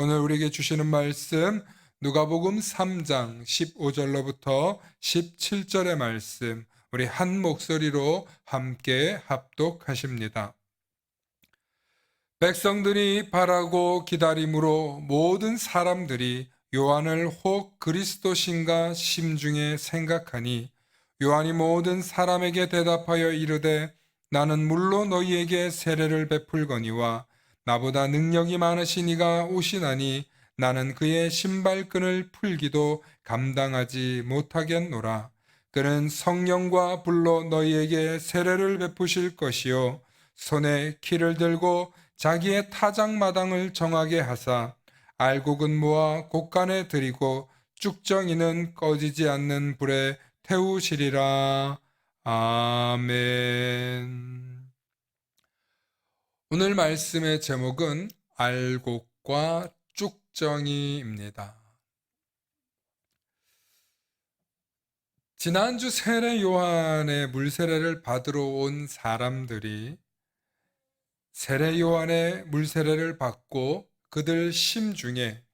오늘 우리에게 주시는 말씀 누가복음 3장 15절로부터 17절의 말씀 우리 한 목소리로 함께 합독하십니다. 백성들이 바라고 기다림으로 모든 사람들이 요한을 혹 그리스도신가 심중에 생각하니 요한이 모든 사람에게 대답하여 이르되 나는 물로 너희에게 세례를 베풀거니와 나보다 능력이 많으신 이가 오시나니 나는 그의 신발끈을 풀기도 감당하지 못하겠노라. 그는 성령과 불로 너희에게 세례를 베푸실 것이요 손에 키를 들고 자기의 타작마당을 정하게 하사 알곡은 모아 곡간에 들이고 쭉정이는 꺼지지 않는 불에 태우시리라. 아멘. 오늘 말씀의 제목은 알곡과 쭉정이입니다. 지난주 세례 요한의 물세례를 받으러 온 사람들이 세례 요한의 물세례를 받고 그들 심중에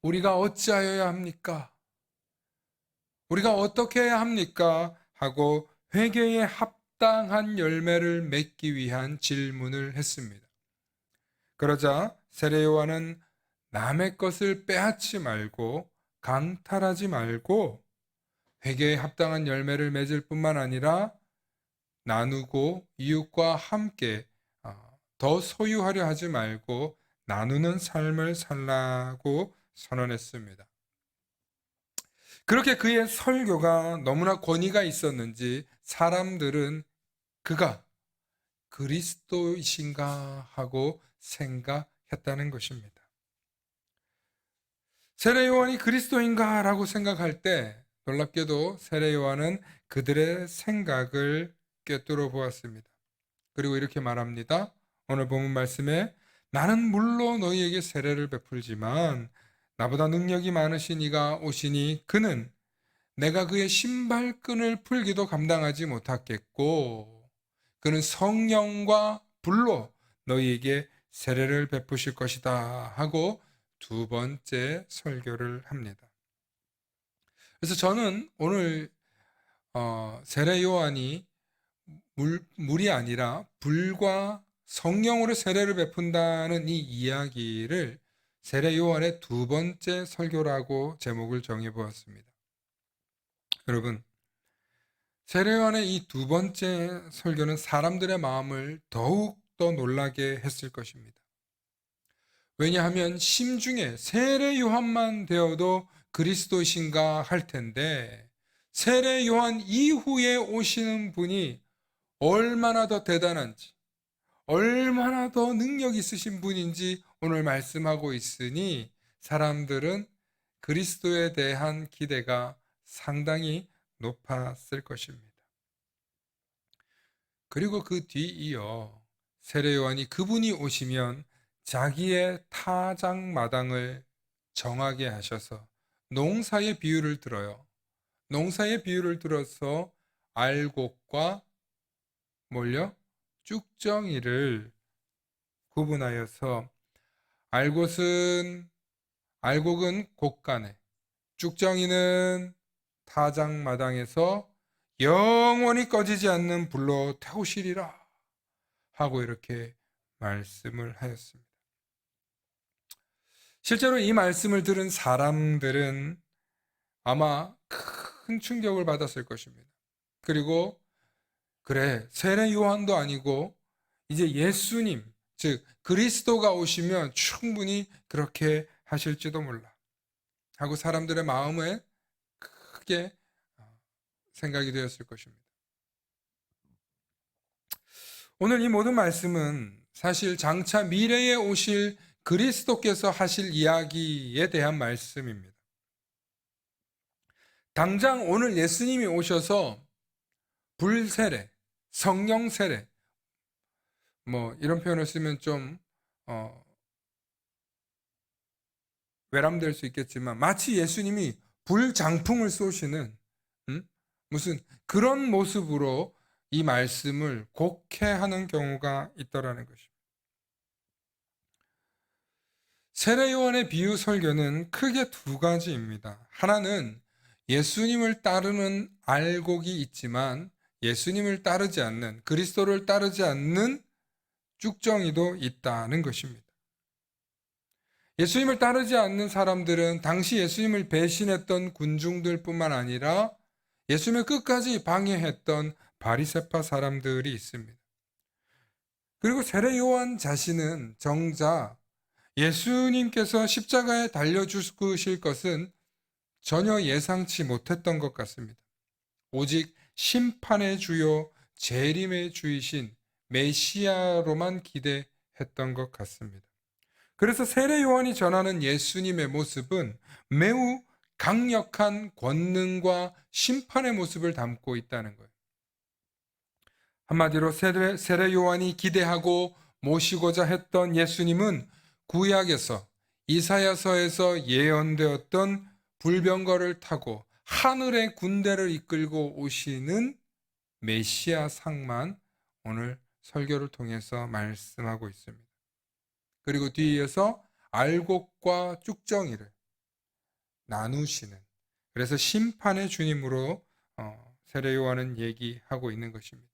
우리가 어찌하여야 합니까? 우리가 어떻게 해야 합니까? 하고 회개에 합 당한 열매를 맺기 위한 질문을 했습니다. 그러자 세례 요한은 남의 것을 빼앗지 말고 강탈하지 말고 회개에 합당한 열매를 맺을 뿐만 아니라 나누고 이웃과 함께 어, 더 소유하려 하지 말고 나누는 삶을 살라고 선언했습니다. 그렇게 그의 설교가 너무나 권위가 있었는지 사람들은 그가 그리스도이신가 하고 생각했다는 것입니다. 세례 요한이 그리스도인가라고 생각할 때 놀랍게도 세례 요한은 그들의 생각을 꿰뚫어 보았습니다. 그리고 이렇게 말합니다. 오늘 본문 말씀에 나는 물로 너희에게 세례를 베풀지만 나보다 능력이 많으신 이가 오시니 그는 내가 그의 신발끈을 풀기도 감당하지 못하겠고 그는 성령과 불로 너희에게 세례를 베푸실 것이다 하고 두 번째 설교를 합니다. 그래서 저는 오늘 어, 세례 요한이 물, 물이 아니라 불과 성령으로 세례를 베푼다는 이 이야기를 세례 요한의 두 번째 설교라고 제목을 정해 보았습니다. 여러분, 세례 요한의 이 두 번째 설교는 사람들의 마음을 더욱 더 놀라게 했을 것입니다. 왜냐하면 심중에 세례 요한만 되어도 그리스도신가 할 텐데 세례 요한 이후에 오시는 분이 얼마나 더 대단한지 얼마나 더 능력 있으신 분인지 오늘 말씀하고 있으니 사람들은 그리스도에 대한 기대가 상당히 높았을 것입니다. 그리고 그 뒤이어 세례 요한이 그분이 오시면 자기의 타작 마당을 정하게 하셔서 농사의 비유를 들어요. 농사의 비유를 들어서 알곡과 뭘요? 쭉정이를 구분하여서 알곡은 알곡은 곡간에 쭉정이는 타작마당에서 영원히 꺼지지 않는 불로 태우시리라 하고 이렇게 말씀을 하였습니다. 실제로 이 말씀을 들은 사람들은 아마 큰 충격을 받았을 것입니다. 그리고 그래 세례 요한도 아니고 이제 예수님 즉 그리스도가 오시면 충분히 그렇게 하실지도 몰라 하고 사람들의 마음에 크게 생각이 되었을 것입니다. 오늘 이 모든 말씀은 사실 장차 미래에 오실 그리스도께서 하실 이야기에 대한 말씀입니다. 당장 오늘 예수님이 오셔서 불세례, 성령 세례, 뭐 이런 표현을 쓰면 좀 어, 외람될 수 있겠지만 마치 예수님이 불장풍을 쏘시는 음? 무슨 그런 모습으로 이 말씀을 곡해하는 경우가 있더라는 것입니다. 세례 요한의 비유 설교는 크게 두 가지입니다. 하나는 예수님을 따르는 알곡이 있지만 예수님을 따르지 않는 그리스도를 따르지 않는 쭉정이도 있다는 것입니다. 예수님을 따르지 않는 사람들은 당시 예수님을 배신했던 군중들뿐만 아니라 예수님을 끝까지 방해했던 바리세파 사람들이 있습니다. 그리고 세례 요한 자신은 정작 예수님께서 십자가에 달려 죽으실 것은 전혀 예상치 못했던 것 같습니다. 오직 심판의 주요 재림의 주이신 메시아로만 기대했던 것 같습니다. 그래서 세례 요한이 전하는 예수님의 모습은 매우 강력한 권능과 심판의 모습을 담고 있다는 거예요. 한마디로 세례, 세례 요한이 기대하고 모시고자 했던 예수님은 구약에서 이사야서에서 예언되었던 불병거를 타고 하늘의 군대를 이끌고 오시는 메시아 상만 오늘 설교를 통해서 말씀하고 있습니다. 그리고 뒤에서 알곡과 쭉정이를 나누시는 그래서 심판의 주님으로 어, 세례 요한은 얘기하고 있는 것입니다.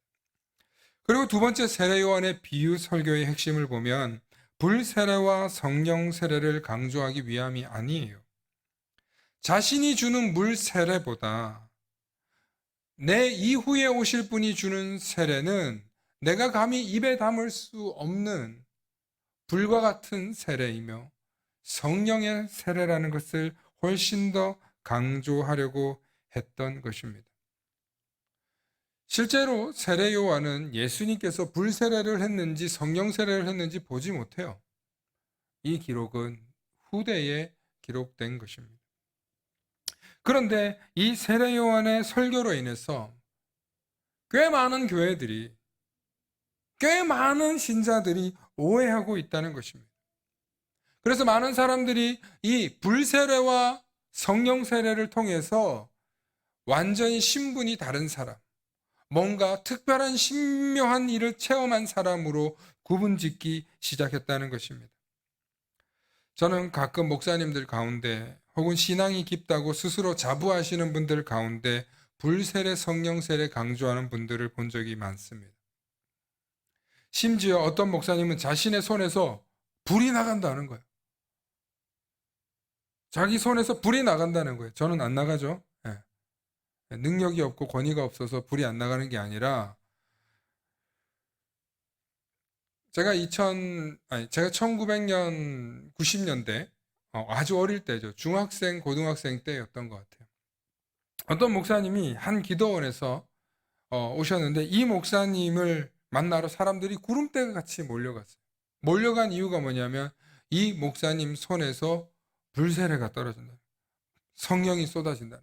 그리고 두 번째 세례 요한의 비유 설교의 핵심을 보면 불세례와 성령 세례를 강조하기 위함이 아니에요. 자신이 주는 물 세례보다 내 이후에 오실 분이 주는 세례는 내가 감히 입에 담을 수 없는 불과 같은 세례이며 성령의 세례라는 것을 훨씬 더 강조하려고 했던 것입니다. 실제로 세례 요한은 예수님께서 불세례를 했는지 성령 세례를 했는지 보지 못해요. 이 기록은 후대에 기록된 것입니다. 그런데 이 세례 요한의 설교로 인해서 꽤 많은 교회들이 꽤 많은 신자들이 오해하고 있다는 것입니다. 그래서 많은 사람들이 이 불세례와 성령 세례를 통해서 완전히 신분이 다른 사람, 뭔가 특별한 신묘한 일을 체험한 사람으로 구분 짓기 시작했다는 것입니다. 저는 가끔 목사님들 가운데 혹은 신앙이 깊다고 스스로 자부하시는 분들 가운데 불세례 성령 세례 강조하는 분들을 본 적이 많습니다. 심지어 어떤 목사님은 자신의 손에서 불이 나간다는 거예요. 자기 손에서 불이 나간다는 거예요. 저는 안 나가죠. 예. 능력이 없고 권위가 없어서 불이 안 나가는 게 아니라 제가 2000 아니 제가 1900년 90년대 어, 아주 어릴 때죠. 중학생 고등학생 때였던 것 같아요. 어떤 목사님이 한 기도원에서 어, 오셨는데 이 목사님을 만나러 사람들이 구름대 같이 몰려갔어요. 몰려간 이유가 뭐냐면 이 목사님 손에서 불세례가 떨어진다. 성령이 쏟아진다.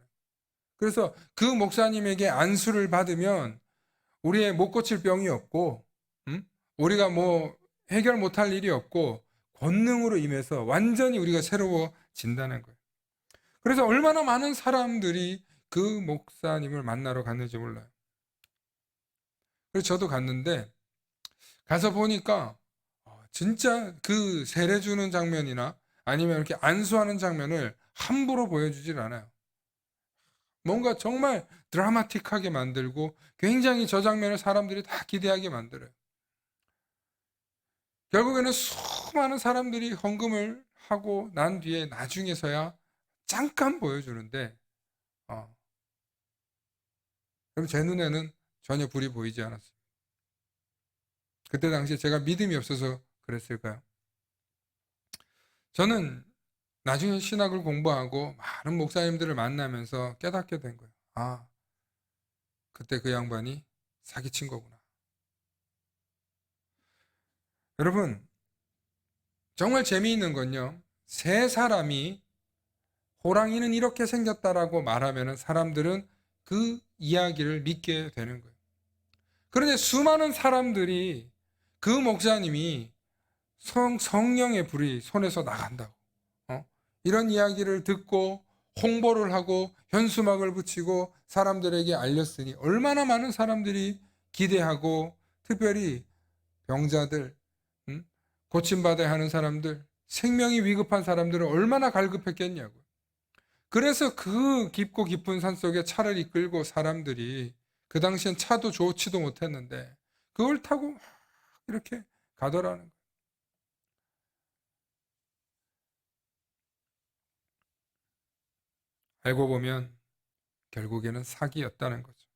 그래서 그 목사님에게 안수를 받으면 우리의 못 고칠 병이 없고, 음? 우리가 뭐 해결 못할 일이 없고, 권능으로 임해서 완전히 우리가 새로워진다는 거예요. 그래서 얼마나 많은 사람들이 그 목사님을 만나러 갔는지 몰라요. 그래서 저도 갔는데, 가서 보니까, 어, 진짜 그 세례 주는 장면이나 아니면 이렇게 안수하는 장면을 함부로 보여주질 않아요. 뭔가 정말 드라마틱하게 만들고 굉장히 저 장면을 사람들이 다 기대하게 만들어요. 결국에는 수많은 사람들이 헌금을 하고 난 뒤에 나중에서야 잠깐 보여주는데, 어. 그럼 제 눈에는 전혀 불이 보이지 않았어요. 그때 당시에 제가 믿음이 없어서 그랬을까요? 저는 나중에 신학을 공부하고 많은 목사님들을 만나면서 깨닫게 된 거예요. 아, 그때 그 양반이 사기친 거구나. 여러분, 정말 재미있는 건요. 세 사람이 호랑이는 이렇게 생겼다라고 말하면 사람들은 그 이야기를 믿게 되는 거예요. 그런데 수많은 사람들이 그 목사님이 성, 성령의 불이 손에서 나간다고. 어? 이런 이야기를 듣고 홍보를 하고 현수막을 붙이고 사람들에게 알렸으니 얼마나 많은 사람들이 기대하고 특별히 병자들, 음? 고침받아야 하는 사람들, 생명이 위급한 사람들은 얼마나 갈급했겠냐고요. 그래서 그 깊고 깊은 산 속에 차를 이끌고 사람들이 그 당시엔 차도 좋지도 못했는데 그걸 타고 막 이렇게 가더라는 거예요. 알고 보면 결국에는 사기였다는 거죠.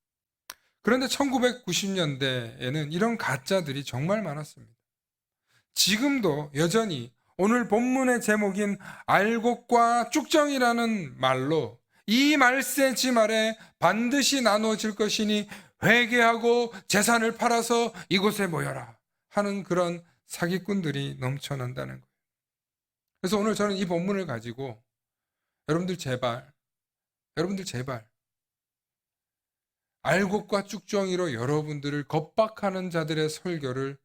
그런데 1990년대에는 이런 가짜들이 정말 많았습니다. 지금도 여전히 오늘 본문의 제목인 알곡과 쭉정이라는 말로 이 말세지 말에 반드시 나누어질 것이니 회개하고 재산을 팔아서 이곳에 모여라 하는 그런 사기꾼들이 넘쳐난다는 거예요. 그래서 오늘 저는 이 본문을 가지고 여러분들 제발 여러분들 제발 알곡과 쭉정이로 여러분들을 겁박하는 자들의 설교를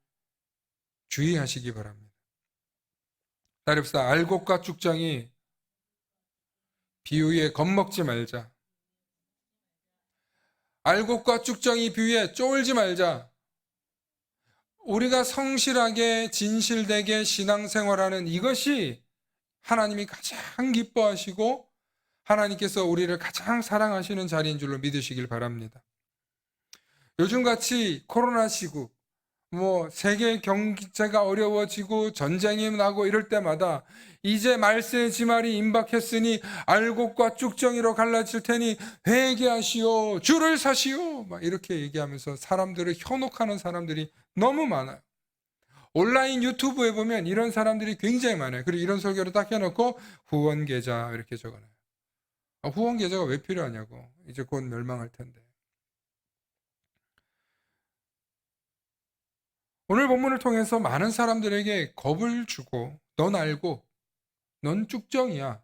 주의하시기 바랍니다. 따릅시다. 알곡과 쭉정이 비유에 겁먹지 말자. 알곡과 쭉정이 비유에 쫄지 말자. 우리가 성실하게 진실되게 신앙생활하는 이것이 하나님이 가장 기뻐하시고 하나님께서 우리를 가장 사랑하시는 자리인 줄로 믿으시길 바랍니다. 요즘 같이 코로나 시국, 뭐 세계 경제가 어려워지고 전쟁이 나고 이럴 때마다 이제 말세의 지말이 임박했으니 알곡과 쭉정이로 갈라질 테니 회개하시오 줄을 서시오 막 이렇게 얘기하면서 사람들을 현혹하는 사람들이 너무 많아요. 온라인 유튜브에 보면 이런 사람들이 굉장히 많아요. 그리고 이런 설교를 딱 해놓고 후원 계좌 이렇게 적어놔요. 아, 후원 계좌가 왜 필요하냐고. 이제 곧 멸망할 텐데. 오늘 본문을 통해서 많은 사람들에게 겁을 주고 넌 알고 넌 쭉정이야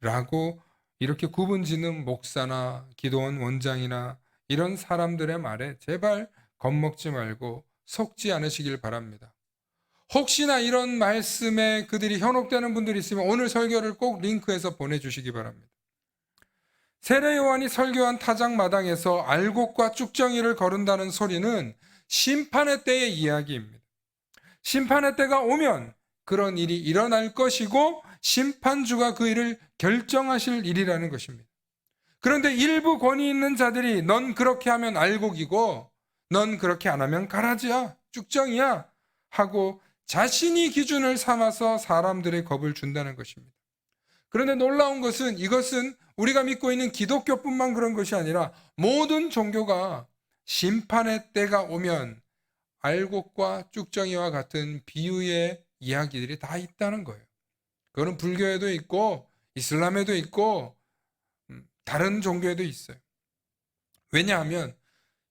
라고 이렇게 구분 짓는 목사나 기도원 원장이나 이런 사람들의 말에 제발 겁먹지 말고 속지 않으시길 바랍니다. 혹시나 이런 말씀에 그들이 현혹되는 분들이 있으면 오늘 설교를 꼭 링크해서 보내주시기 바랍니다. 세례 요한이 설교한 타작 마당에서 알곡과 쭉정이를 거른다는 소리는 심판의 때의 이야기입니다. 심판의 때가 오면 그런 일이 일어날 것이고 심판주가 그 일을 결정하실 일이라는 것입니다. 그런데 일부 권위 있는 자들이 넌 그렇게 하면 알곡이고 넌 그렇게 안 하면 가라지야, 쭉정이야 하고 자신이 기준을 삼아서 사람들의 겁을 준다는 것입니다. 그런데 놀라운 것은 이것은 우리가 믿고 있는 기독교뿐만 그런 것이 아니라 모든 종교가 심판의 때가 오면 알곡과 쭉정이와 같은 비유의 이야기들이 다 있다는 거예요. 그거는 불교에도 있고 이슬람에도 있고 음, 다른 종교에도 있어요. 왜냐하면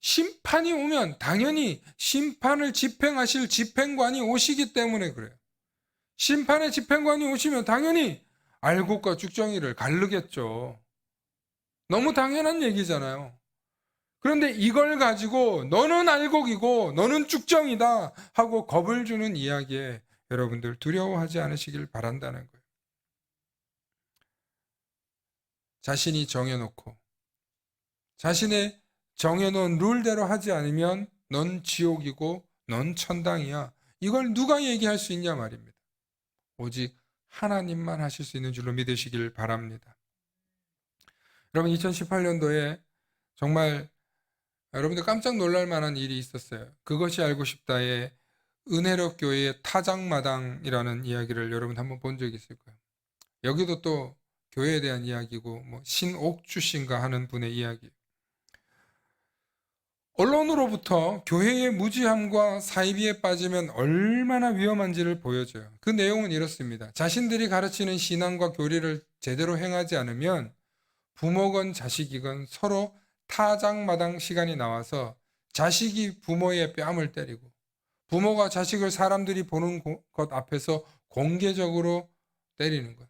심판이 오면 당연히 심판을 집행하실 집행관이 오시기 때문에 그래요. 심판의 집행관이 오시면 당연히 알곡과 쭉정이를 가르겠죠. 너무 당연한 얘기잖아요. 그런데 이걸 가지고 너는 알곡이고 너는 쭉정이다 하고 겁을 주는 이야기에 여러분들 두려워하지 않으시길 바란다는 거예요. 자신이 정해놓고 자신의 정해놓은 룰대로 하지 않으면 넌 지옥이고 넌 천당이야. 이걸 누가 얘기할 수 있냐 말입니다. 오직 하나님만 하실 수 있는 줄로 믿으시길 바랍니다. 여러분 2018년도에 정말 여러분들 깜짝 놀랄 만한 일이 있었어요. 그것이 알고 싶다의 은혜력 교회의 타작마당이라는 이야기를 여러분 한번 본 적이 있을 거예요. 여기도 또 교회에 대한 이야기고 뭐 신옥주 씨인가 하는 분의 이야기. 언론으로부터 교회의 무지함과 사이비에 빠지면 얼마나 위험한지를 보여줘요. 그 내용은 이렇습니다. 자신들이 가르치는 신앙과 교리를 제대로 행하지 않으면 부모건 자식이건 서로 타작마당 시간이 나와서 자식이 부모의 뺨을 때리고 부모가 자식을 사람들이 보는 것 앞에서 공개적으로 때리는 거예요.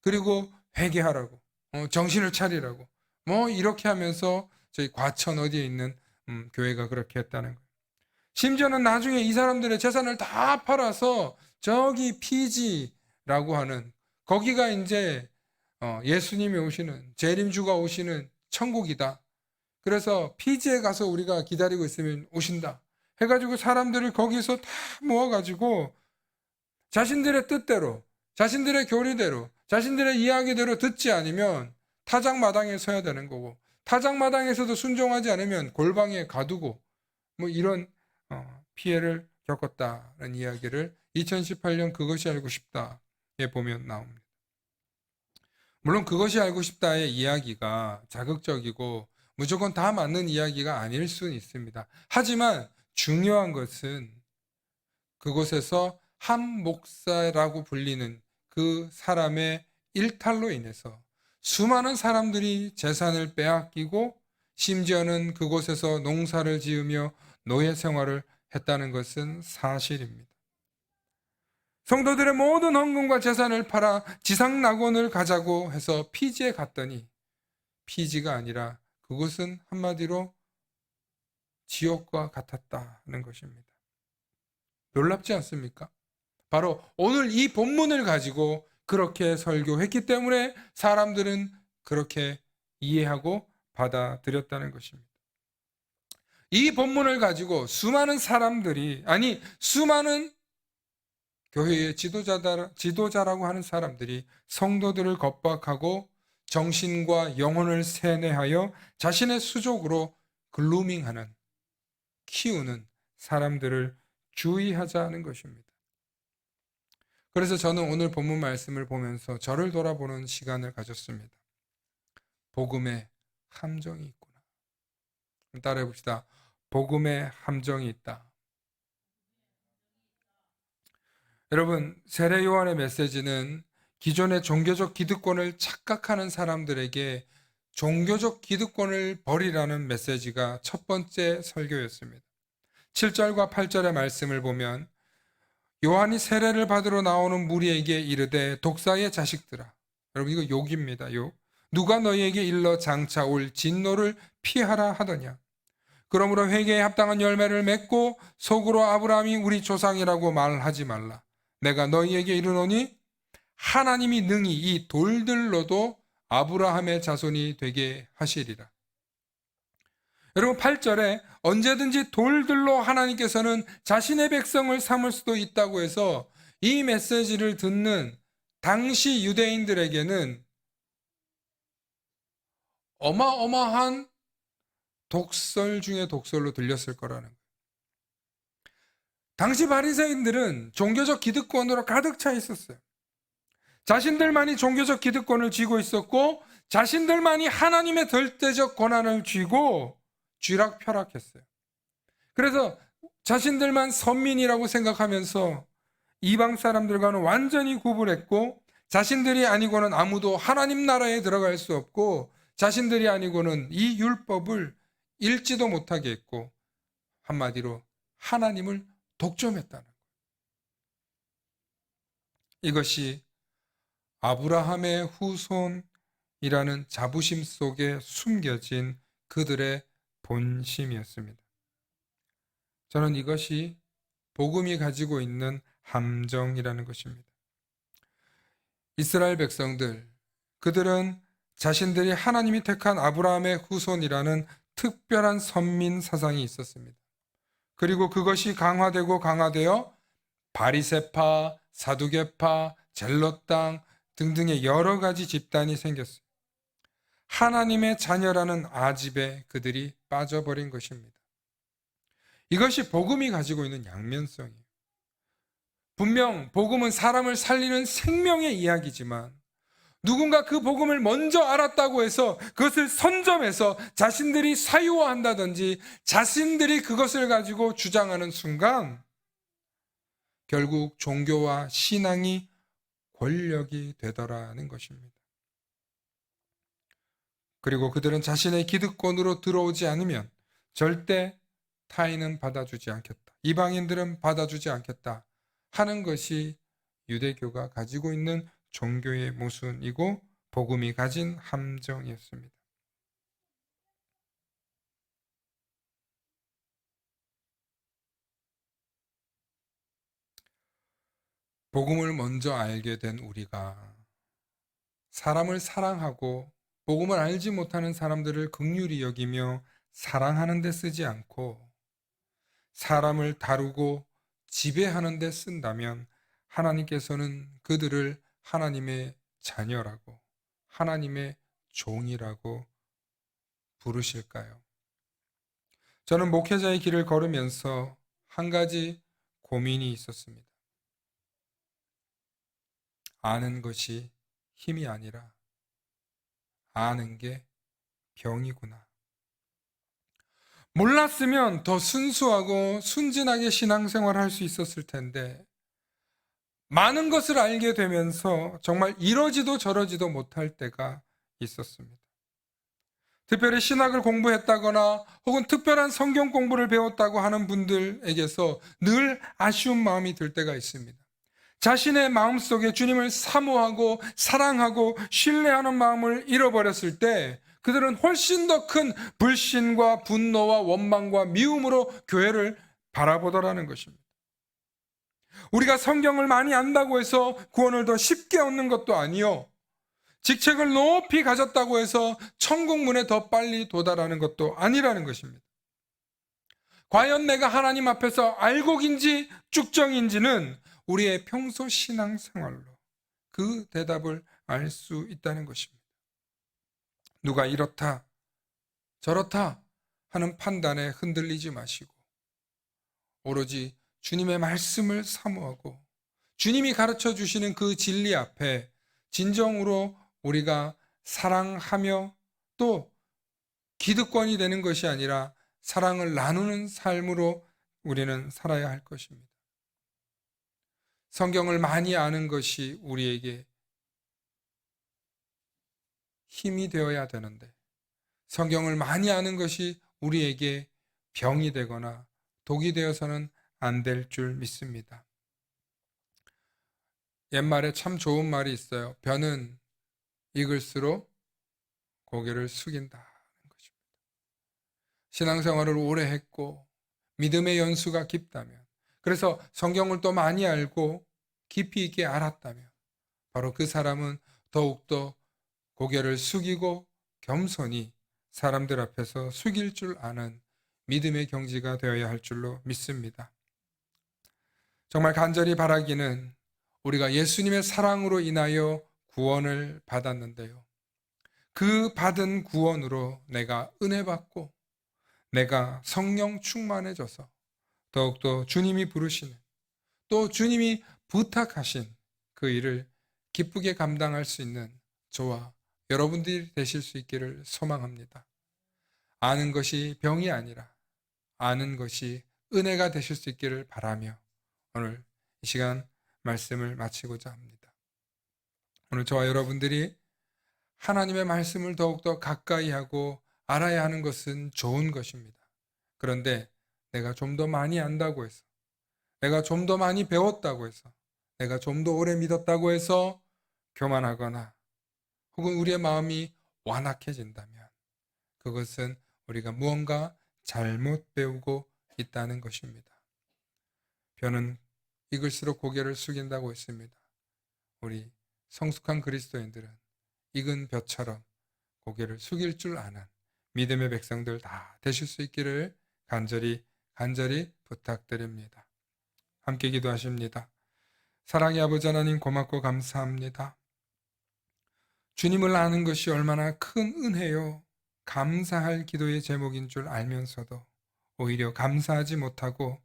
그리고 회개하라고, 어, 정신을 차리라고, 뭐 이렇게 하면서 저희 과천 어디에 있는 음, 교회가 그렇게 했다는 거예요. 심지어는 나중에 이 사람들의 재산을 다 팔아서 저기 피지라고 하는 거기가 이제 어, 예수님이 오시는 재림주가 오시는 천국이다. 그래서 피지에 가서 우리가 기다리고 있으면 오신다. 해가지고 사람들을 거기서 다 모아가지고 자신들의 뜻대로 자신들의 교리대로, 자신들의 이야기대로 듣지 않으면 타작 마당에 서야 되는 거고, 타작 마당에서도 순종하지 않으면 골방에 가두고, 뭐 이런 어, 피해를 겪었다는 이야기를 2018년 그것이 알고 싶다에 보면 나옵니다. 물론 그것이 알고 싶다의 이야기가 자극적이고 무조건 다 맞는 이야기가 아닐 수는 있습니다. 하지만 중요한 것은 그곳에서 한 목사라고 불리는 그 사람의 일탈로 인해서 수많은 사람들이 재산을 빼앗기고 심지어는 그곳에서 농사를 지으며 노예 생활을 했다는 것은 사실입니다. 성도들의 모든 헌금과 재산을 팔아 지상 낙원을 가자고 해서 피지에 갔더니 피지가 아니라 그곳은 한마디로 지옥과 같았다는 것입니다. 놀랍지 않습니까? 바로 오늘 이 본문을 가지고 그렇게 설교했기 때문에 사람들은 그렇게 이해하고 받아들였다는 것입니다. 이 본문을 가지고 수많은 사람들이, 아니, 수많은 교회의 지도자다, 지도자라고 하는 사람들이 성도들을 겁박하고 정신과 영혼을 세뇌하여 자신의 수족으로 글루밍하는, 키우는 사람들을 주의하자는 것입니다. 그래서 저는 오늘 본문 말씀을 보면서 저를 돌아보는 시간을 가졌습니다. 복음의 함정이 있구나. 따라해 봅시다. 복음의 함정이 있다. 여러분, 세례 요한의 메시지는 기존의 종교적 기득권을 착각하는 사람들에게 종교적 기득권을 버리라는 메시지가 첫 번째 설교였습니다. 7절과 8절의 말씀을 보면 요한이 세례를 받으러 나오는 무리에게 이르되 독사의 자식들아 여러분 이거 욕입니다. 욕. 누가 너희에게 일러 장차 올 진노를 피하라 하더냐 그러므로 회개에 합당한 열매를 맺고 속으로 아브라함이 우리 조상이라고 말하지 말라 내가 너희에게 이르노니 하나님이 능히 이 돌들로도 아브라함의 자손이 되게 하시리라 여러분 8절에 언제든지 돌들로 하나님께서는 자신의 백성을 삼을 수도 있다고 해서 이 메시지를 듣는 당시 유대인들에게는 어마어마한 독설 중에 독설로 들렸을 거라는 거예요. 당시 바리새인들은 종교적 기득권으로 가득 차 있었어요. 자신들만이 종교적 기득권을 쥐고 있었고 자신들만이 하나님의 절대적 권한을 쥐고 쥐락펴락했어요. 그래서 자신들만 선민이라고 생각하면서 이방 사람들과는 완전히 구분했고 자신들이 아니고는 아무도 하나님 나라에 들어갈 수 없고 자신들이 아니고는 이 율법을 읽지도 못하게 했고 한마디로 하나님을 독점했다는 거예요. 이것이 아브라함의 후손이라는 자부심 속에 숨겨진 그들의 본심이었습니다. 저는 이것이 복음이 가지고 있는 함정이라는 것입니다. 이스라엘 백성들, 그들은 자신들이 하나님이 택한 아브라함의 후손이라는 특별한 선민 사상이 있었습니다. 그리고 그것이 강화되고 강화되어 바리세파, 사두개파, 젤롯당 등등의 여러 가지 집단이 생겼어요. 하나님의 자녀라는 아집에 그들이 빠져버린 것입니다. 이것이 복음이 가지고 있는 양면성이에요. 분명 복음은 사람을 살리는 생명의 이야기지만 누군가 그 복음을 먼저 알았다고 해서 그것을 선점해서 자신들이 사유화한다든지 자신들이 그것을 가지고 주장하는 순간 결국 종교와 신앙이 권력이 되더라는 것입니다. 그리고 그들은 자신의 기득권으로 들어오지 않으면 절대 타인은 받아주지 않겠다. 이방인들은 받아주지 않겠다. 하는 것이 유대교가 가지고 있는 종교의 모순이고 복음이 가진 함정이었습니다. 복음을 먼저 알게 된 우리가 사람을 사랑하고 복음을 알지 못하는 사람들을 극률이 여기며 사랑하는 데 쓰지 않고 사람을 다루고 지배하는 데 쓴다면 하나님께서는 그들을 하나님의 자녀라고 하나님의 종이라고 부르실까요? 저는 목회자의 길을 걸으면서 한 가지 고민이 있었습니다. 아는 것이 힘이 아니라 아는 게 병이구나. 몰랐으면 더 순수하고 순진하게 신앙생활 할 수 있었을 텐데, 많은 것을 알게 되면서 정말 이러지도 저러지도 못할 때가 있었습니다. 특별히 신학을 공부했다거나 혹은 특별한 성경 공부를 배웠다고 하는 분들에게서 늘 아쉬운 마음이 들 때가 있습니다. 자신의 마음속에 주님을 사모하고 사랑하고 신뢰하는 마음을 잃어버렸을 때 그들은 훨씬 더 큰 불신과 분노와 원망과 미움으로 교회를 바라보더라는 것입니다. 우리가 성경을 많이 안다고 해서 구원을 더 쉽게 얻는 것도 아니요. 직책을 높이 가졌다고 해서 천국 문에 더 빨리 도달하는 것도 아니라는 것입니다. 과연 내가 하나님 앞에서 알곡인지 쭉정인지는 우리의 평소 신앙 생활로 그 대답을 알 수 있다는 것입니다. 누가 이렇다, 저렇다 하는 판단에 흔들리지 마시고 오로지 주님의 말씀을 사모하고 주님이 가르쳐 주시는 그 진리 앞에 진정으로 우리가 사랑하며 또 기득권이 되는 것이 아니라 사랑을 나누는 삶으로 우리는 살아야 할 것입니다. 성경을 많이 아는 것이 우리에게 힘이 되어야 되는데 성경을 많이 아는 것이 우리에게 병이 되거나 독이 되어서는 안 될 줄 믿습니다. 옛말에 참 좋은 말이 있어요. 변은 익을수록 고개를 것입니다. 신앙생활을 오래 했고 믿음의 연수가 깊다면 그래서 성경을 또 많이 알고 깊이 있게 알았다면 바로 그 사람은 더욱더 고개를 숙이고 겸손히 사람들 앞에서 숙일 줄 아는 믿음의 경지가 되어야 할 줄로 믿습니다. 정말 간절히 바라기는 우리가 예수님의 사랑으로 인하여 구원을 받았는데요. 그 받은 구원으로 내가 은혜 받고 내가 성령 충만해져서 더욱더 주님이 부르시는 또 주님이 부탁하신 그 일을 기쁘게 감당할 수 있는 저와 여러분들이 되실 수 있기를 소망합니다. 아는 것이 병이 아니라 아는 것이 은혜가 되실 수 있기를 바라며 오늘 이 시간 말씀을 마치고자 합니다. 오늘 저와 여러분들이 하나님의 말씀을 더욱더 가까이 하고 알아야 하는 것은 좋은 것입니다. 그런데 내가 좀 더 많이 안다고 해서, 내가 좀 더 많이 배웠다고 해서, 내가 좀 더 오래 믿었다고 해서 교만하거나 혹은 우리의 마음이 완악해진다면 그것은 우리가 무언가 잘못 배우고 있다는 것입니다. 변은 익을수록 고개를 숙인다고 했습니다. 우리 성숙한 그리스도인들은 익은 벼처럼 고개를 숙일 줄 아는 믿음의 백성들 다 되실 수 있기를 간절히 간절히 부탁드립니다. 함께 기도하십니다. 사랑의 아버지 하나님 고맙고 감사합니다. 주님을 아는 것이 얼마나 큰 은혜요. 감사할 기도의 제목인 줄 알면서도 오히려 감사하지 못하고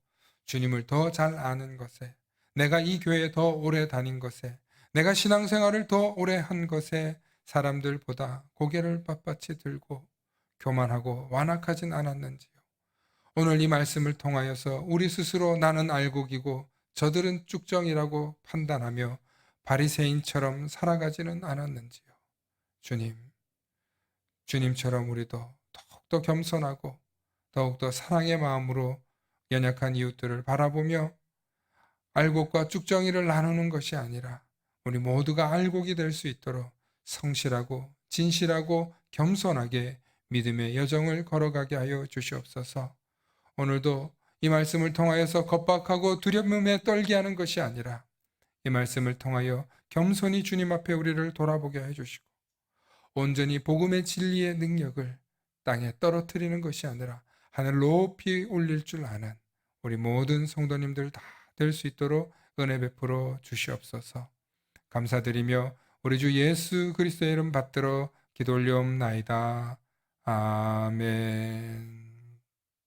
주님을 더 잘 아는 것에, 내가 이 교회에 더 오래 다닌 것에, 내가 신앙생활을 더 오래 한 것에 사람들보다 고개를 빳빳이 들고 교만하고 완악하진 않았는지요. 오늘 이 말씀을 통하여서 우리 스스로 나는 알곡이고 저들은 쭉정이라고 판단하며 바리새인처럼 살아가지는 않았는지요. 주님, 주님처럼 우리도 더욱더 겸손하고 더욱더 사랑의 마음으로 연약한 이웃들을 바라보며 알곡과 쭉정이를 나누는 것이 아니라 우리 모두가 알곡이 될 수 있도록 성실하고 진실하고 겸손하게 믿음의 여정을 걸어가게 하여 주시옵소서. 오늘도 이 말씀을 통하여서 겁박하고 두려움에 떨게 하는 것이 아니라 이 말씀을 통하여 겸손히 주님 앞에 우리를 돌아보게 해 주시고 온전히 복음의 진리의 능력을 땅에 떨어뜨리는 것이 아니라 하늘 높이 올릴 줄 아는 우리 모든 성도님들 다 될 수 있도록 은혜 베풀어 주시옵소서. 감사드리며 우리 주 예수 그리스도의 이름 받들어 기도 올리옵나이다. 아멘.